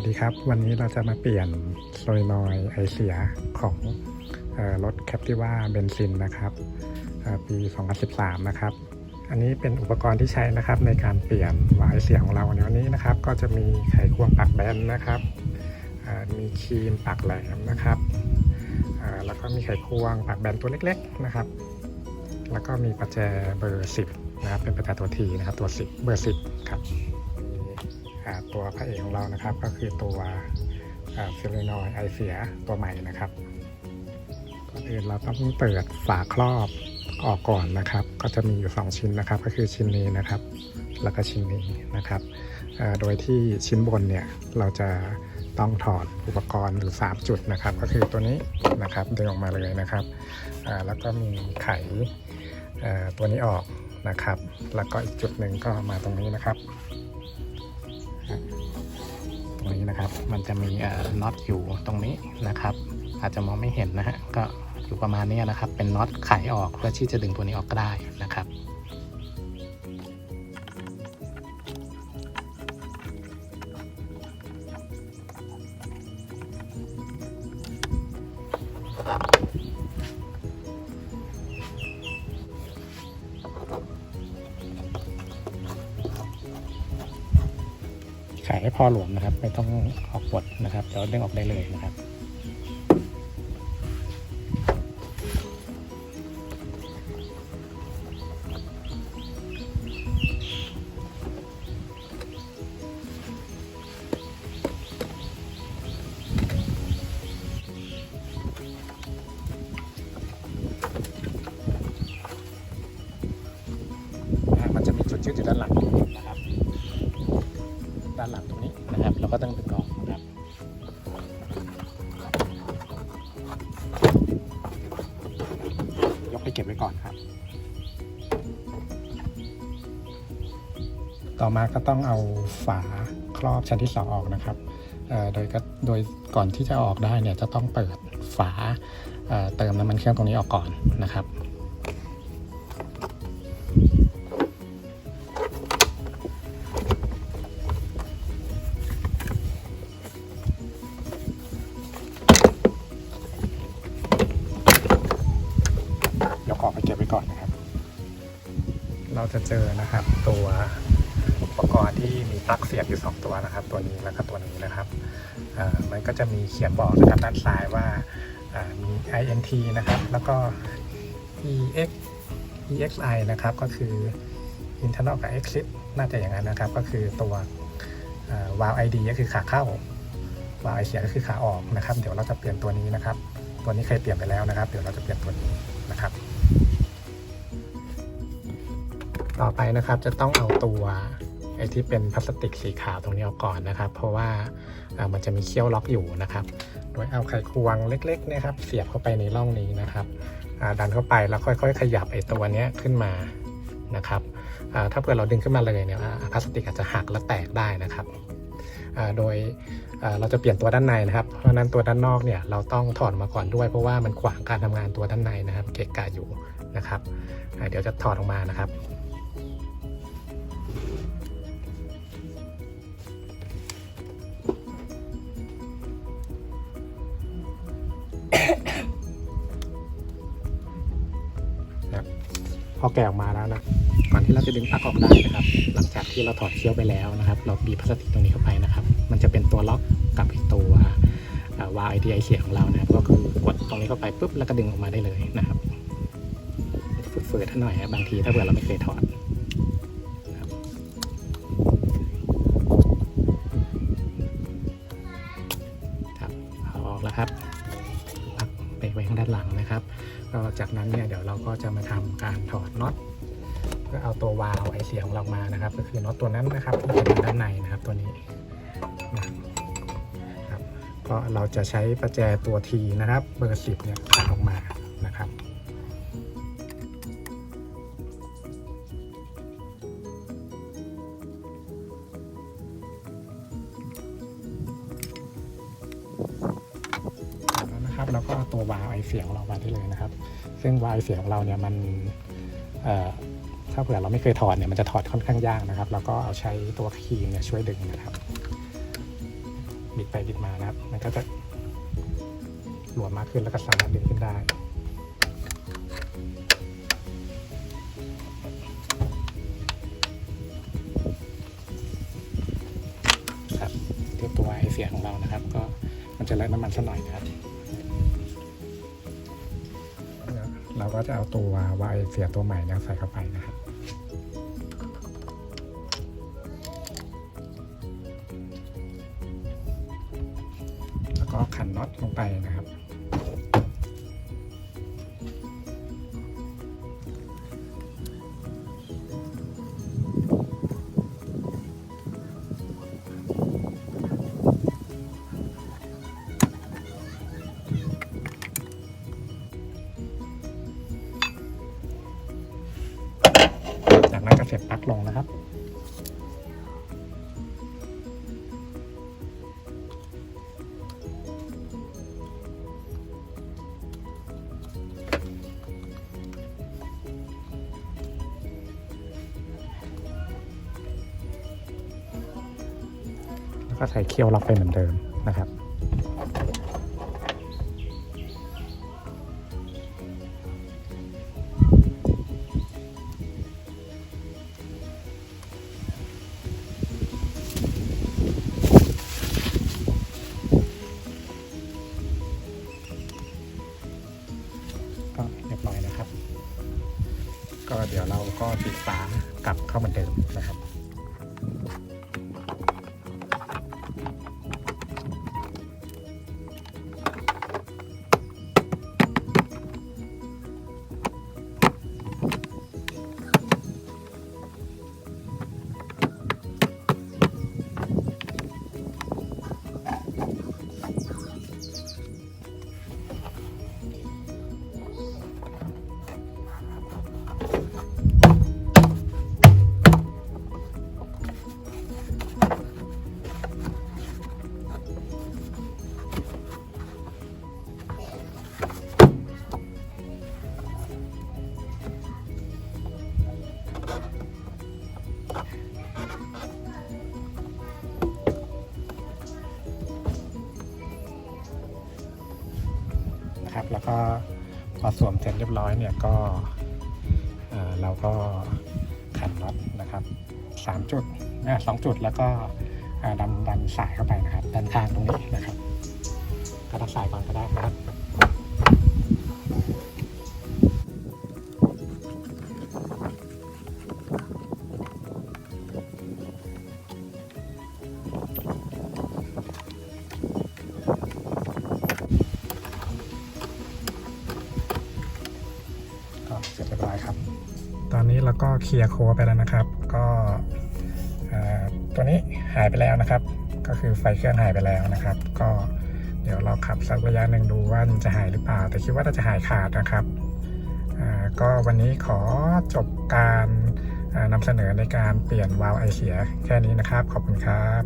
วัสดีครับ วันนี้เราจะมาเปลี่ยนโซลนอยไอเสียของออรถแคปติว่าเบนซินนะครับเอ่อปี 2013 นะครับ อันนี้เป็นอุปกรณ์ที่ใช้นะครับในการเปลี่ยนวาล์วไอเสียของเราในวันนี้นะครับ ก็จะมีไขควงปากแบนนะครับมีครีมปากแหลมนะครับแล้วก็มีไขควงปากแบนตัวเล็ก ๆนะครับ แล้วก็มีประแจเบอร์ 10นะครับเป็นประแจตัวทีนะครับตัว 10 เบอร์ 10 ครับ ตัวพระเอกของเรานะครับ ก็คือตัวเซเลนอยไอเสียตัวใหม่นะครับก่อนอื่นเราต้องเปิดฝาครอบออกก่อนนะครับ ก็จะมีอยู่ 2 ชิ้นนะครับ ก็คือชิ้นนี้นะครับ แล้วก็ชิ้นนี้นะครับ โดยที่ชิ้นบนเนี่ยเราจะต้องถอดอุปกรณ์หรือ 3 จุดนะครับ ก็คือตัวนี้นะครับดึงออกมาเลยนะครับ แล้วก็มีไข่ตัวนี้ออกนะครับ แล้วก็อีกจุดหนึ่งก็มาตรงนี้นะครับ นี้นะครับ มันจะมีน็อตอยู่ตรงนี้นะครับ อาจจะมองไม่เห็นนะฮะก็อยู่ประมาณนี้นะครับ เป็นน็อตไขออกเพื่อที่จะดึงตัวนี้ออกก็ได้นะครับ พ่อหลวมนะครับ ไม่ต้องออกบดนะครับเดี๋ยวดึงออกได้เลยนะครับมันจะมีจุดยืดอยู่ด้านหลัง เก็บไว้ก่อนครับ ต่อมาก็ต้องเอาฝาครอบชั้นที่สองออกนะครับโดยก็โดยก่อนที่จะออกได้เนี่ยจะต้องเปิดฝาเเติมน้ำมันเครื่องตรงนี้ออกก่อนนะครับ เราจะเจอนะครับตัวอุปกรณ์ที่มีปลั๊กเสียบอยู่ 2 ตัวนะครับ ตัวนี้แล้วก็ตัวนี้นะครับมันก็จะมีเขียนบอกนะครับด้านซ้ายว่ามี INT นะครับแล้วก็ EX EXI นะครับก็คือ internal กับ exit น่าจะอย่างนั้นนะครับ ก็คือตัวอ่า valve ID ก็คือขาเข้า valve เสียก็คือขาออกนะครับ เดี๋ยวเราจะเปลี่ยนตัวนี้นะครับ ตัวนี้เคยเปลี่ยนไปแล้วนะครับ เดี๋ยวเราจะเปลี่ยนตัวนี้นะครับ ต่อไปนะครับจะต้องเอาตัวไอ้ที่เป็นพลาสติกสีขาวตรงนี้ออกก่อนนะครับ เพราะว่ามันจะมีเขี้ยวล็อกอยู่นะครับ โดยเอาไขควงเล็กๆนะครับ เสียบเข้าไปในร่องนี้นะครับดันเข้าไปแล้วค่อย ๆ ขยับไอ้ตัวนี้ขึ้นมานะครับถ้าเผื่อเราดึงขึ้นมาเลยเนี่ยพลาสติกอาจจะหักและแตกได้นะครับโดยเราจะเปลี่ยนตัวด้านในนะครับ เพราะนั้นตัวด้านนอกเนี่ยเราต้องถอดมาก่อนด้วย เพราะว่ามันขวางการทำงานตัวด้านในนะครับ เกะกะอยู่นะครับ เดี๋ยวจะถอดออกมานะครับ พอแกะออกมาแล้วนะก่อนที่เราจะดึงปลั๊กออกได้นะครับ หลังจากที่เราถอดเคี้ยวไปแล้วนะครับ เราบีบพลาสติกตรงนี้เข้าไปนะครับ มันจะเป็นตัวล็อกกับตัววาล์วไอทีไอเสียของเรานะครับก็คือกดตรงนี้เข้าไปปุ๊บแล้วก็ดึงออกมาได้เลยนะครับฝืดๆท่าหน่อยนะบางทีถ้าเผื่อเราไม่เคยถอดครับเอาออกแล้วครับ ไว้ข้างด้านหลังนะครับ ก็จากนั้นเนี่ยเดี๋ยวเราก็จะมาทำการถอดน็อตเพื่อเอาตัววาล์วไอเสียของเรามานะครับ ก็คือน็อตตัวนั้นนะครับที่อยู่ด้านในนะครับตัวนี้นะครับก็เราจะใช้ประแจตัวทีนะครับ เบอร์สิบเนี่ยตัดออกมานะครับ วาตัววาล์วไอเสียงของเรามาได้เลยนะครับ ซึ่งวาล์วไอเสียงของเราเนี่ยมันถ้าเผื่อเราไม่เคยถอดเนี่ยมันจะถอดค่อนข้างยากนะครับ แล้วก็เอาใช้ตัวครีมเนี่ยช่วยดึงนะครับ บิดไปบิดมานะครับ มันก็จะหลวมมากขึ้นแล้วก็สามารถดึงขึ้นได้ครับตัวตัวไอเสียของเรานะครับ ก็มันจะเลอะน้ำมันสักหน่อยนะครับ ก็จะเอาตัววายเสียตัวใหม่เนี่ยใส่เข้าไปนะครับแล้วก็ขันน็อตลงไปนะครับ ก็ใส่เคี่ยวล็อกไปเหมือนเดิมนะครับก็เรียบร้อยนะครับ ก็เดี๋ยวเราก็ปิดฝากลับเข้าเหมือนเดิมนะครับ พอสวมเสร็จเรียบร้อยเนี่ยก็เราก็ขันน็อตนะครับสามจุดนะสองจุดแล้วก็ดันดันสายเข้าไปนะครับดันทางตรงนี้นะครับก็ดันสายก่อนก็ได้นะครับ สร็จเรียบร้อยครับ ตอนนี้เราก็เคลียร์โค้ดไปแล้วนะครับ ก็ตัวนี้หายไปแล้วนะครับ ก็คือไฟเครื่องหายไปแล้วนะครับ ก็เดี๋ยวเราขับสักระยะหนึ่งดูว่ามันจะหายหรือเปล่า แต่คิดว่าน่าจะหายขาดนะครับก็วันนี้ขอจบการนำเสนอในการเปลี่ยนวาล์วไอเสียแค่นี้นะครับ ขอบคุณครับ